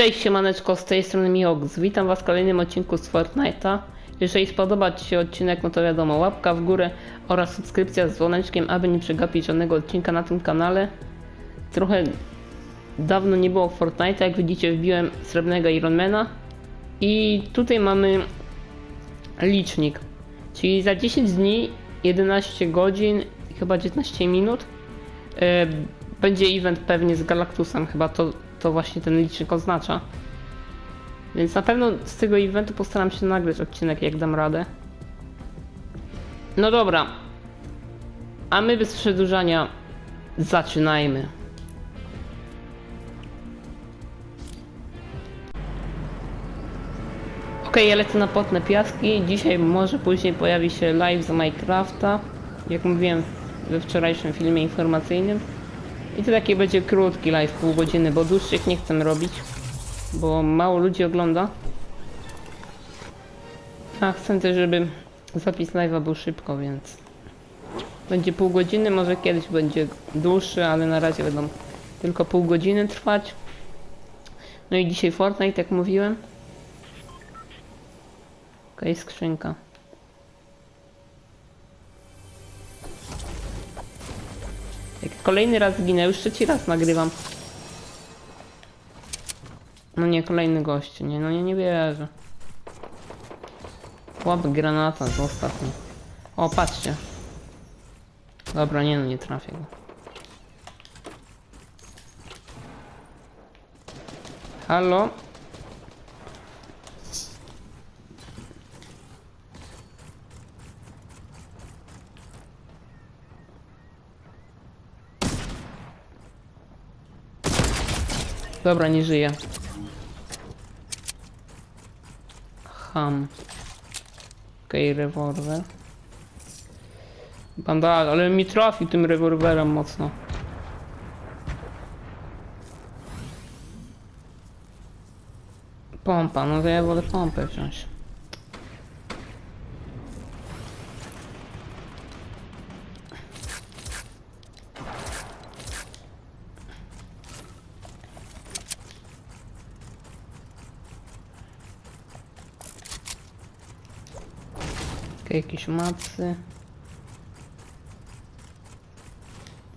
Cześć siemaneczko, z tej strony Miox. Witam was w kolejnym odcinku z Fortnite'a. Jeżeli spodoba ci się odcinek, no to wiadomo, łapka w górę oraz subskrypcja z dzwoneczkiem, aby nie przegapić żadnego odcinka na tym kanale. Trochę dawno nie było Fortnite'a, jak widzicie wbiłem srebrnego Ironmana. I tutaj mamy licznik. Czyli za 10 dni, 11 godzin, chyba 19 minut e, będzie event pewnie z Galactusem, chyba to, to właśnie ten licznik oznacza. Więc na pewno z tego eventu postaram się nagrać odcinek, jak dam radę. No dobra. A my bez przedłużania zaczynajmy. Ok, ja lecę na potne piaski. Dzisiaj może później pojawi się live z Minecrafta. Jak mówiłem we wczorajszym filmie informacyjnym. I to taki będzie krótki live, pół godziny, bo dłuższych nie chcę robić. Bo mało ludzi ogląda. A chcę też, żeby zapis live'a był szybko, więc będzie pół godziny, może kiedyś będzie dłuższy, ale na razie będą tylko pół godziny trwać. No i dzisiaj Fortnite, jak mówiłem. Okej, skrzynka. Jak kolejny raz zginę, już trzeci raz nagrywam. No nie, kolejny gość, nie, no nie, nie wierzę. Łap granata, zostaw mnie. O, patrzcie. Dobra, nie no, nie trafię go. Halo? Dobra, nie żyje. Ham. Okej, okay, rewolwer. Bandal, ale mi trafi tym rewolwerem mocno. Pompa, no to ja wolę pompę wziąć. Jakieś macy.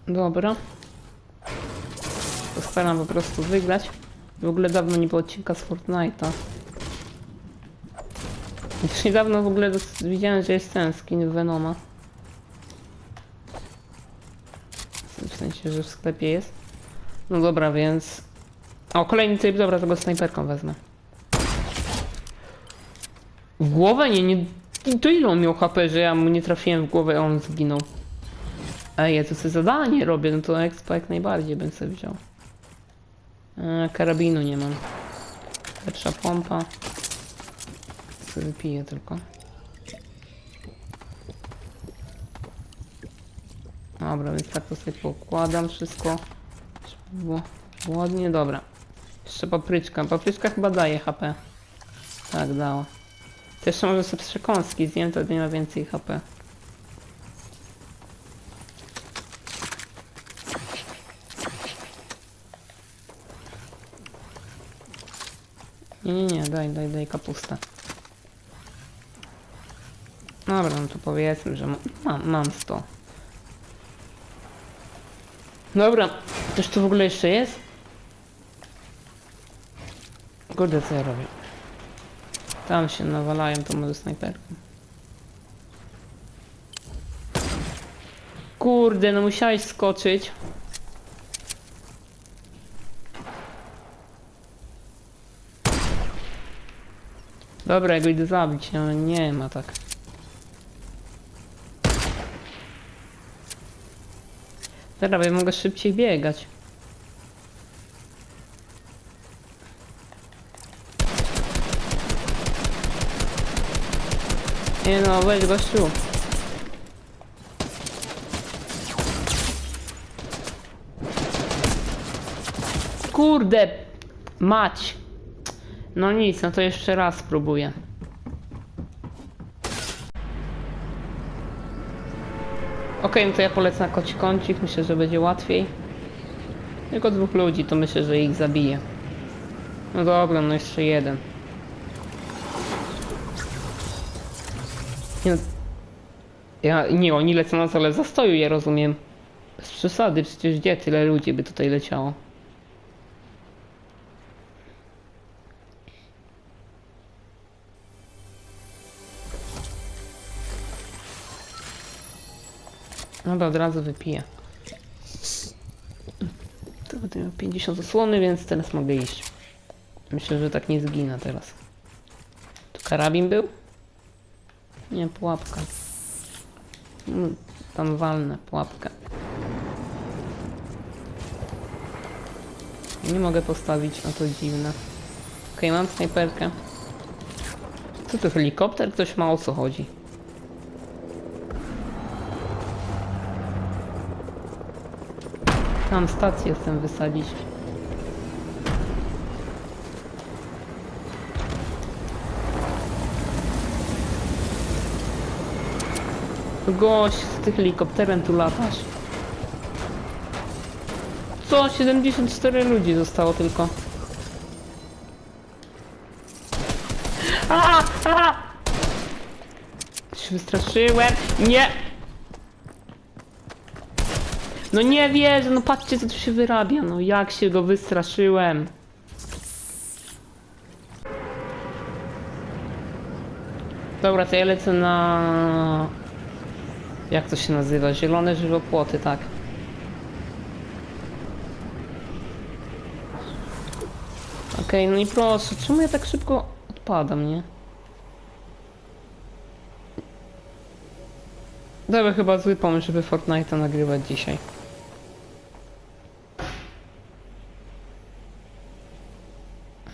Dobra. Postaram po prostu wygrać. W ogóle dawno nie było odcinka z Fortnite'a. Już niedawno w ogóle widziałem, że jest ten skin Venoma. W sensie, że w sklepie jest. No dobra, więc... O, kolejny tryb, dobra, tego snajperką wezmę. W głowę? Nie, nie... To ile on miał HP, że ja mu nie trafiłem w głowę, a on zginął. Ej, ja tu sobie zadanie robię, no to expa jak najbardziej bym sobie wziął. E, karabinu nie mam. Lepsza pompa. Sobie wypiję tylko. Dobra, więc tak to sobie pokładam wszystko. Było ładnie, dobra. Jeszcze papryczka. Papryczka chyba daje HP. Tak, dała. To jeszcze może sobie przekąski zjem, wtedy ma więcej HP. Nie, nie, nie, daj, daj, daj kapustę. Dobra, no to powiedzmy, że ma- mam, mam 100. Dobra, też tu w ogóle jeszcze jest? Kurde, co ja robię? Tam się nawalają, to może snajperką. Kurde, no musiałeś skoczyć. Dobra, ja go idę zabić, ale nie ma tak. Dobra, bo ja mogę szybciej biegać. Nie no, weź gościu. Kurde, mać. No nic, no to jeszcze raz spróbuję. Okej, no to ja polecę na koci kącik, myślę, że będzie łatwiej. Tylko dwóch ludzi, to myślę, że ich zabiję. No dobra, no jeszcze jeden. Nie, ja, nie, oni lecą na salę zastoju, ja rozumiem. Bez przesady, przecież gdzie tyle ludzi by tutaj leciało? Dobra, od razu wypiję. To miał 50 osłony, więc teraz mogę iść. Myślę, że tak nie zginę teraz. Tu karabin był? Nie, pułapka. Mm, Tam walnę pułapkę. Nie mogę postawić, no to dziwne. Okej, mam snajperkę. Co to helikopter? Ktoś ma o co chodzi. Tam stację chcę wysadzić. Gość, z tym helikopterem tu latasz. Co? 74 ludzi zostało tylko. A! A! Się wystraszyłem. Nie! No nie wierzę, no patrzcie co tu się wyrabia, no jak się go wystraszyłem. Dobra, to ja lecę na... Jak to się nazywa? Zielone żywopłoty, tak. Okej, no i proszę, czemu ja tak szybko odpadam, nie? Dobra, chyba zły pomysł, żeby Fortnite'a nagrywać dzisiaj.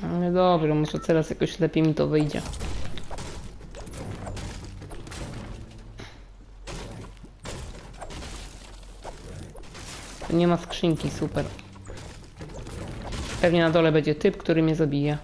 Ale dobra, może teraz jakoś lepiej mi to wyjdzie. Nie ma skrzynki, super. Pewnie na dole będzie typ, który mnie zabije.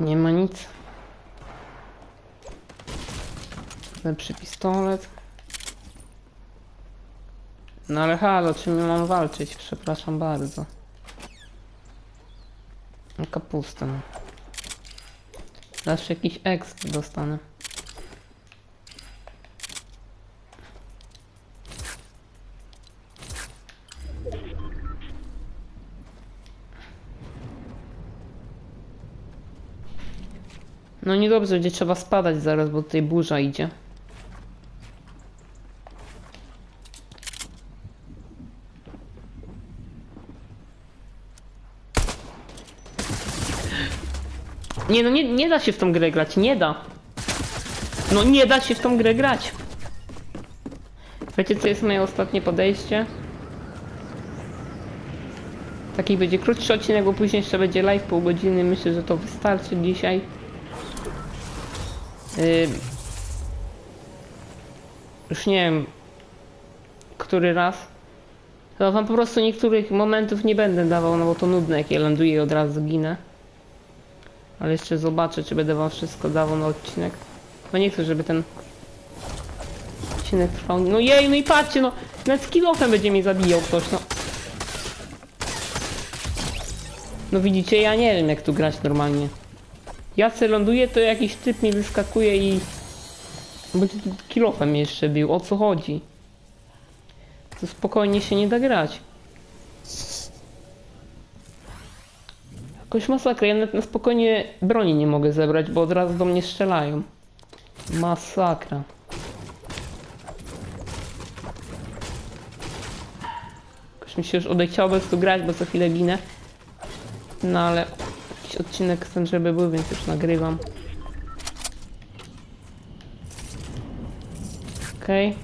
Nie ma nic. Lepszy pistolet. No ale halo, czym mam walczyć? Przepraszam bardzo. Kapustę. Zawsze jakiś exp dostanę. No niedobrze, będzie trzeba spadać zaraz, bo tutaj burza idzie. Nie no, nie, nie da się w tą grę grać, nie da. No nie da się w tą grę grać. Wiecie co jest moje ostatnie podejście? Taki będzie krótszy odcinek, bo później jeszcze będzie live pół godziny. Myślę, że to wystarczy dzisiaj. Ym, już nie wiem, który raz. Chyba wam po prostu niektórych momentów nie będę dawał, no bo to nudne, jak ja ląduję i od razu ginę. Ale jeszcze zobaczę, czy będę wam wszystko dawał na odcinek. Bo nie chcę, żeby ten odcinek trwał. No jej, no i patrzcie, no nawet skillofem będzie mnie zabijał ktoś, no. No widzicie, ja nie wiem jak tu grać normalnie. Ja se ląduję, to jakiś typ mi wyskakuje i... Będzie kilofem jeszcze bił, o co chodzi? To spokojnie się nie da grać. Jakoś masakra, ja nawet na spokojnie broni nie mogę zebrać, bo od razu do mnie strzelają. Masakra. Jakoś mi się już odechciało bez tu grać, bo co chwilę ginę. No ale jakiś odcinek chcę, żeby był, więc już nagrywam. Okej.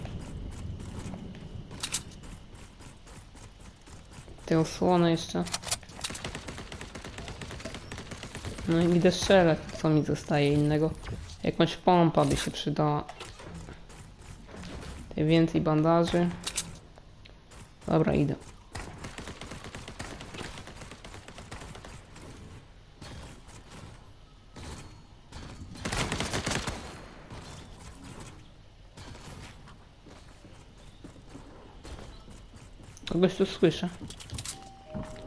Tę osłonę jeszcze. No i idę strzelać, co mi zostaje innego. Jakąś pompa by się przydała. Tutaj więcej bandaży. Dobra, idę. Kogoś tu słyszę.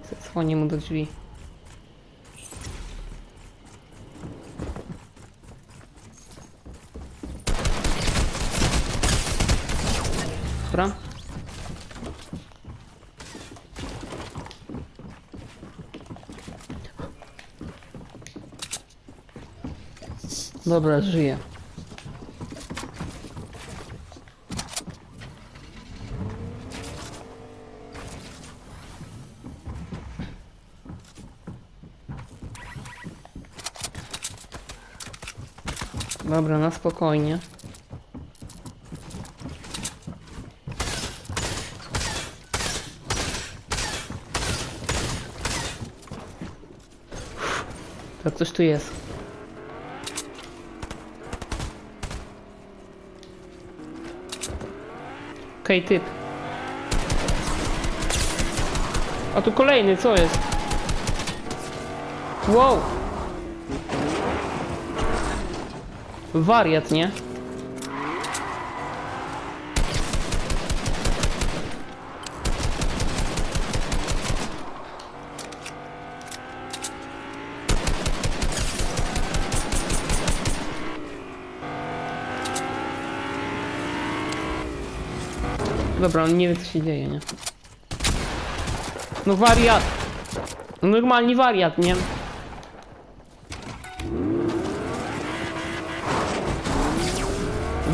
Zadzwonię mu do drzwi. Dobra. Dobra, żyję. Dobra, na spokojnie. Tak, coś tu jest. Okej, typ. A tu kolejny, co jest? Wow! Wariat, nie? Dobra, on nie wie co się dzieje, nie? No wariat! Normalnie wariat, nie?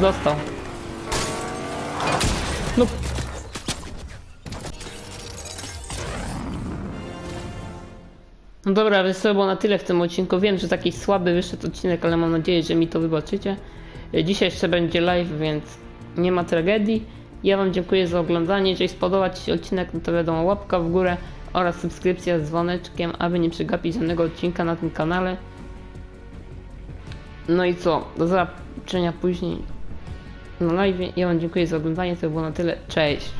Został. No. No dobra, więc to na tyle w tym odcinku. Wiem, że taki słaby wyszedł odcinek, ale mam nadzieję, że mi to wybaczycie. Dzisiaj jeszcze będzie live, więc nie ma tragedii. Ja Wam dziękuję za oglądanie. Jeżeli spodobał Ci się odcinek, no to wiadomo, łapka w górę oraz subskrypcja z dzwoneczkiem, aby nie przegapić żadnego odcinka na tym kanale. No i co? Do zobaczenia później na live. Ja Wam dziękuję za oglądanie. To było na tyle. Cześć.